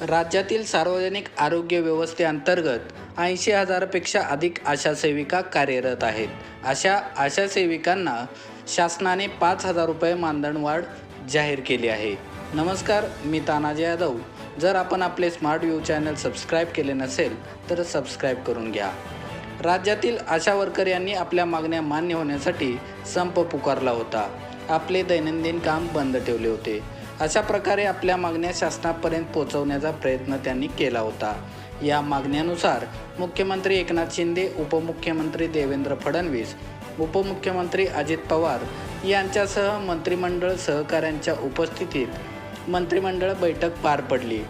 राज्यातील सार्वजनिक आरोग्य व्यवस्थेअंतर्गत ऐंशी हजारापेक्षा अधिक आशा सेविका कार्यरत आहेत. अशा आशा सेविकांना शासनाने पाच हजार रुपये मानधनवाढ जाहीर केली आहे. नमस्कार मी तानाजी यादव. जर आपण आपले स्मार्ट व्ह्यू चॅनल सबस्क्राईब केले नसेल तर सबस्क्राईब करून घ्या. राज्यातील आशा वर्कर यांनी आपल्या मागण्या मान्य होण्यासाठी संप पुकारला होता. आपले दैनंदिन काम बंद ठेवले होते. अशा प्रकारे आपल्या मागण्या शासनापर्यंत पोहोचवण्याचा प्रयत्न त्यांनी केला होता. या मागण्यानुसार मुख्यमंत्री एकनाथ शिंदे उपमुख्यमंत्री देवेंद्र फडणवीस उपमुख्यमंत्री अजित पवार यांच्यासह मंत्रिमंडळ सहकाऱ्यांच्या उपस्थितीत मंत्रिमंडळ बैठक पार पडली.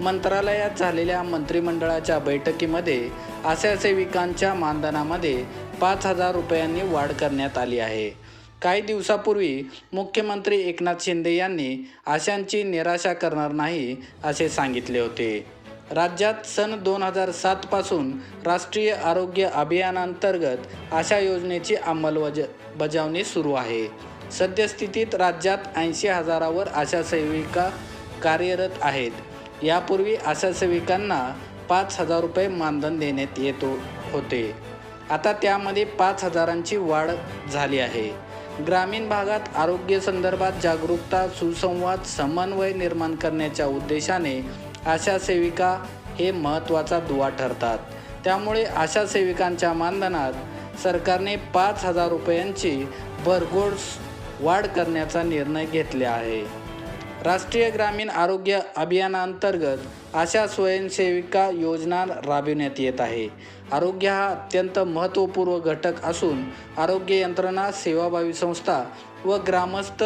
मंत्रालयात झालेल्या मंत्रिमंडळाच्या बैठकीमध्ये आशा सेविकांच्या मानधनामध्ये पाच हजार रुपयांनी वाढ करण्यात आली आहे. काही दिवसापूर्वी मुख्यमंत्री एकनाथ शिंदे यांनी आशांची निराशा करणार नाही असे सांगितले होते. राज्यात सन दोन हजार सातपासून राष्ट्रीय आरोग्य अभियानांतर्गत आशा योजनेची अंमलबज बजावणी सुरू आहे. सद्यस्थितीत राज्यात ऐंशी हजारावर आशा सेविका कार्यरत आहेत. यापूर्वी आशा सेविकांना पाच हजार रुपये मानधन देण्यात येत होते. आता त्यामध्ये पाच हजारांची वाढ झाली आहे. ग्रामीण भागात आरोग्य संदर्भात जागरूकता सुसंवाद समन्वय निर्माण करण्याच्या उद्देशाने आशा सेविका हे महत्त्वाचा दुवा ठरतात. त्यामुळे आशा सेविकांच्या मानधनात सरकारने पाच हजार रुपयांची भरघोस वाढ करण्याचा निर्णय घेतला आहे. राष्ट्रीय ग्रामीण आरोग्य अभियानांतर्गत अशा स्वयंसेविका योजना राबविण्यात येत आहे. आरोग्य हा अत्यंत महत्त्वपूर्ण घटक असून आरोग्य यंत्रणा सेवाभावी संस्था व ग्रामस्थ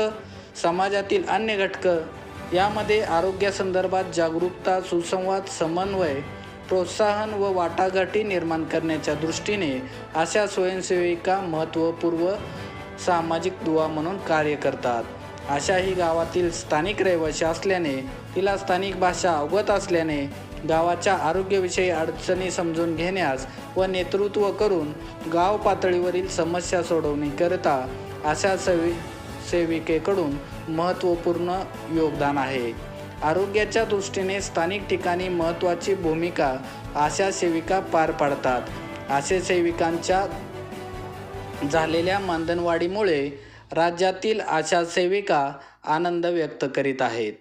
समाजातील अन्य घटक यामध्ये आरोग्यासंदर्भात जागरूकता सुसंवाद समन्वय प्रोत्साहन व वाटाघाटी निर्माण करण्याच्या दृष्टीने अशा स्वयंसेविका महत्त्वपूर्ण सामाजिक दुवा म्हणून कार्य करतात. अशा ही गावातील स्थानिक रहिवाशी असल्याने तिला स्थानिक भाषा अवगत असल्याने गावाच्या आरोग्यविषयी अडचणी समजून घेण्यास व नेतृत्व करून गाव पातळीवरील समस्या सोडवण्याकरिता अशा सेवि सेविकेकडून महत्त्वपूर्ण योगदान आहे. आरोग्याच्या दृष्टीने स्थानिक ठिकाणी महत्त्वाची भूमिका आशा सेविका पार पाडतात. आशा सेविकांच्या झालेल्या मानधनवाढीमुळे राज्यातील आशा सेविका आनंद व्यक्त करीत आहेत.